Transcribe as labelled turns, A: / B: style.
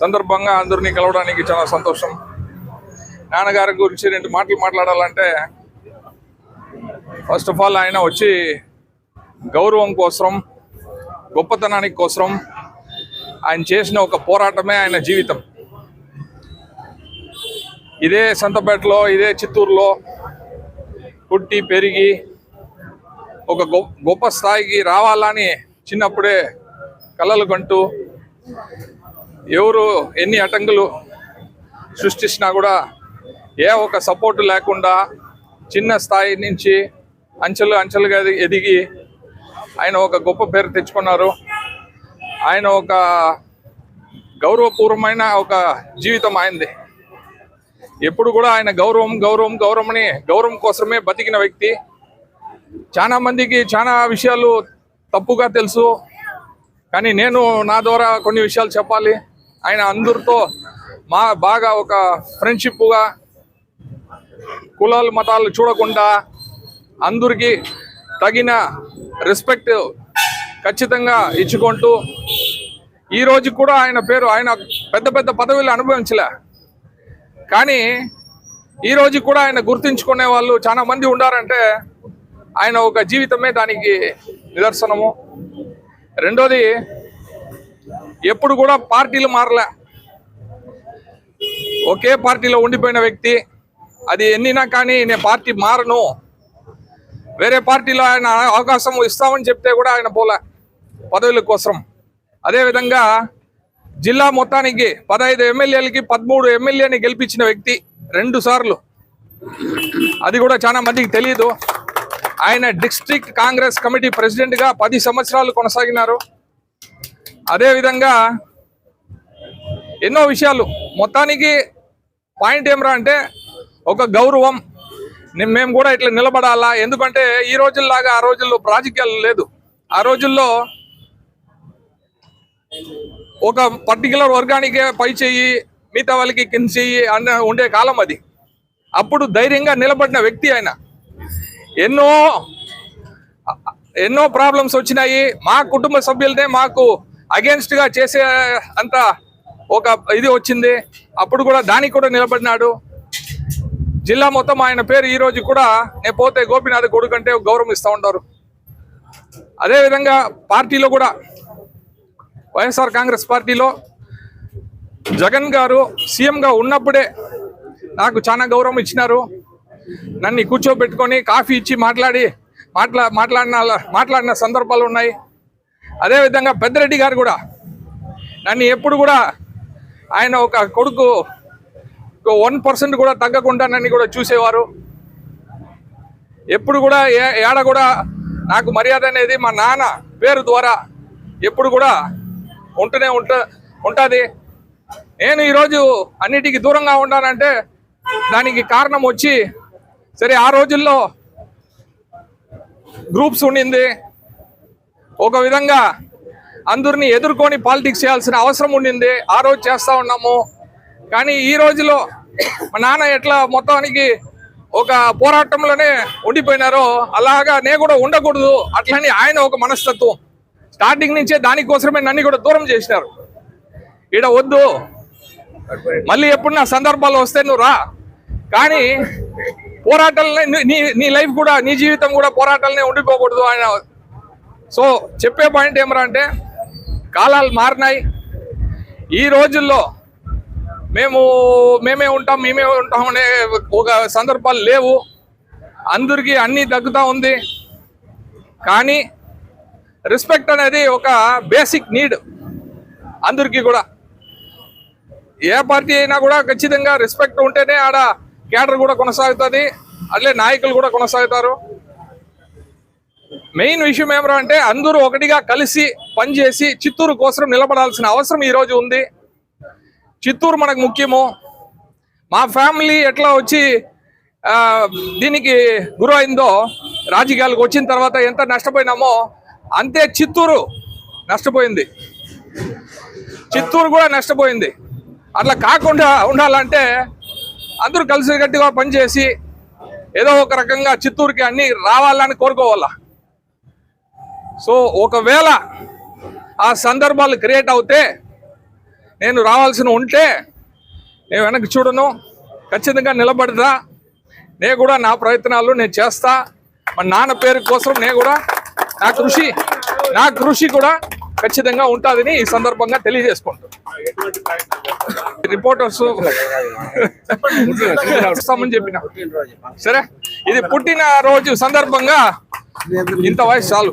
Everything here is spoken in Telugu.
A: సందర్భంగా అందరినీ కలవడానికి చాలా సంతోషం. నాన్నగారి గురించి రెండు మాటలు మాట్లాడాలంటే ఫస్ట్ ఆఫ్ ఆల్ ఆయన వచ్చి గౌరవం కోసం గొప్పతనానికి కోసం ఆయన చేసిన ఒక పోరాటమే ఆయన జీవితం. ఇదే సంతపేటలో ఇదే చిత్తూరులో పుట్టి పెరిగి ఒక గొప్ప స్థాయికి రావాలని చిన్నప్పుడే కలలు కంటూ ఎవరు ఎన్ని అటంకులు సృష్టించినా కూడా ఏ ఒక సపోర్టు లేకుండా చిన్న స్థాయి నుంచి అంచెలు అంచెలుగా ఎదిగి ఆయన ఒక గొప్ప పేరు తెచ్చుకున్నారు. ఆయన ఒక గౌరవపూర్వమైన ఒక జీవితం ఆయనది. ఎప్పుడు కూడా ఆయన గౌరవం గౌరవం గౌరవం గౌరవం కోసమే బతికిన వ్యక్తి. చాలా మందికి చాలా విషయాలు తప్పుగా తెలుసు. కానీ నేను నా ద్వారా కొన్ని విషయాలు చెప్పాలి. ఆయన అందరితో మా బాగా ఒక ఫ్రెండ్షిప్గా కులాలు మతాలు చూడకుండా అందరికీ తగిన రెస్పెక్ట్ ఖచ్చితంగా ఇచ్చుకుంటూ ఈ రోజు కూడా ఆయన పేరు ఆయన పెద్ద పెద్ద పదవులు అనుభవించలే. కానీ ఈ రోజు కూడా ఆయన గుర్తుంచుకునే వాళ్ళు చాలా మంది ఉండారంటే ఆయన ఒక జీవితమే దానికి నిదర్శనము. రెండోది ఎప్పుడు కూడా పార్టీలు మారలే. ఒకే పార్టీలో ఉండిపోయిన వ్యక్తి అది ఎన్నినా కానీ నేను పార్టీ మారను. వేరే పార్టీలో ఆయన అవకాశం ఇస్తామని చెప్తే కూడా ఆయన పోలే పదవుల కోసం. అదేవిధంగా జిల్లా మొత్తానికి పదహైదు ఎమ్మెల్యేలకి పదమూడు ఎమ్మెల్యేని గెలిపించిన వ్యక్తి రెండు సార్లు. అది కూడా చాలా మందికి తెలియదు ఆయన డిస్ట్రిక్ట్ కాంగ్రెస్ కమిటీ ప్రెసిడెంట్గా పది సంవత్సరాలు కొనసాగినారు. అదేవిధంగా ఎన్నో విషయాలు. మొత్తానికి పాయింట్ ఏమరా అంటే ఒక గౌరవం. మేము కూడా ఇట్లా నిలబడాలా? ఎందుకంటే ఈ రోజుల్లాగా ఆ రోజుల్లో రాజకీయాలు లేదు. ఆ రోజుల్లో ఒక పర్టికులర్ వర్గానికే పై చెయ్యి మిగతా వాళ్ళకి కింద చెయ్యి అన్న ఉండే కాలం అది. అప్పుడు ధైర్యంగా నిలబడిన వ్యక్తి ఆయన. ఎన్నో ఎన్నో ప్రాబ్లమ్స్ వచ్చినాయి. మా కుటుంబ సభ్యులనే మాకు against గా చేసే అంత ఒక ఇది వచ్చింది. అప్పుడు కూడా దానికి కూడా నిలబడినాడు. జిల్లా మొత్తం ఆయన పేరు ఈ రోజు కూడా నేను పోతే గోపీనాథ్ కొడుకంటే గౌరవం ఇస్తూ ఉంటారు అదేవిధంగా పార్టీలో కూడా వైఎస్ఆర్ కాంగ్రెస్ పార్టీలో జగన్ గారు సీఎంగా ఉన్నప్పుడే నాకు చాలా గౌరవం ఇచ్చినారు. నన్ను కూర్చోబెట్టుకొని కాఫీ ఇచ్చి మాట్లాడి మాట్లా మాట్లాడిన మాట్లాడిన సందర్భాలు ఉన్నాయి. అదేవిధంగా పెద్దరెడ్డి గారు కూడా నన్ను ఎప్పుడు కూడా ఆయన ఒక కొడుకు వన్ పర్సెంట్ కూడా తగ్గకుండా నన్ను కూడా చూసేవారు. ఎప్పుడు కూడా ఏ ఏడ కూడా నాకు మర్యాద అనేది మా నాన్న పేరు ద్వారా ఎప్పుడు కూడా ఉంటూనే ఉంట ఉంటుంది. నేను ఈరోజు అన్నిటికీ దూరంగా ఉన్నానంటే దానికి కారణం వచ్చి సరే ఆ రోజుల్లో గ్రూప్స్ ఉండింది. ఒక విధంగా అందరిని ఎదుర్కొని పాలిటిక్స్ చేయాల్సిన అవసరం ఉండింది. ఆ రోజు చేస్తూ ఉన్నాము. కానీ ఈ రోజులో మా నాన్న ఎట్లా మొత్తానికి ఒక పోరాటంలోనే ఉండిపోయినారో అలాగా నేను కూడా ఉండకూడదు. అట్లని ఆయన ఒక మనస్తత్వం. స్టార్టింగ్ నుంచే దానికోసమే నన్ను కూడా దూరం చేసినారు. ఈడ వద్దు. మళ్ళీ ఎప్పుడు నా సందర్భాలు వస్తే నువ్వు రా. కానీ పోరాటాలనే నీ నీ లైఫ్ కూడా నీ జీవితం కూడా పోరాటాలనే ఉండిపోకూడదు ఆయన సో చెప్పే పాయింట్ ఏమరా అంటే కాలాలు మారినాయి. ఈ రోజుల్లో మేము మేమే ఉంటాం మేమే ఉంటాం అనే ఒక సందర్భాలు లేవు. అందరికీ అన్నీ తగ్గుతూ ఉంది. కానీ రెస్పెక్ట్ అనేది ఒక బేసిక్ నీడ్ అందరికీ కూడా. ఏ పార్టీ అయినా కూడా ఖచ్చితంగా రెస్పెక్ట్ ఉంటేనే ఆడ కేడర్ కూడా కొనసాగుతుంది. అట్లే నాయకులు కూడా కొనసాగుతారు. మెయిన్ విషయం ఏమరా అంటే అందరూ ఒకటిగా కలిసి పనిచేసి చిత్తూరు కోసం నిలబడాల్సిన అవసరం ఈరోజు ఉంది. చిత్తూరు మనకు ముఖ్యము. మా ఫ్యామిలీ ఎట్లా వచ్చి దీనికి గురి అయిందో రాజకీయాలకు వచ్చిన తర్వాత ఎంత నష్టపోయినామో అంతే చిత్తూరు నష్టపోయింది. చిత్తూరు కూడా నష్టపోయింది. అట్లా కాకుండా ఉండాలంటే అందరూ కలిసికట్టుగా పనిచేసి ఏదో ఒక రకంగా చిత్తూరుకి అన్నీ రావాలని కోరుకోవాలా? సో ఒకవేళ ఆ సందర్భాలు క్రియేట్ అవుతే నేను రావాల్సిన ఉంటే నేను వెనక్కి చూడను. ఖచ్చితంగా నిలబడదా నేను కూడా నా ప్రయత్నాలు నేను చేస్తా. మా నాన్న పేరు కోసం నేను కూడా నా కృషి నా కృషి కూడా ఖచ్చితంగా ఉంటుందని ఈ సందర్భంగా తెలియజేసుకుంటాను రిపోర్టర్స్ ఇస్తామని చెప్పిన సరే ఇది పుట్టిన రోజు సందర్భంగా ఇంత వయసు చాలు.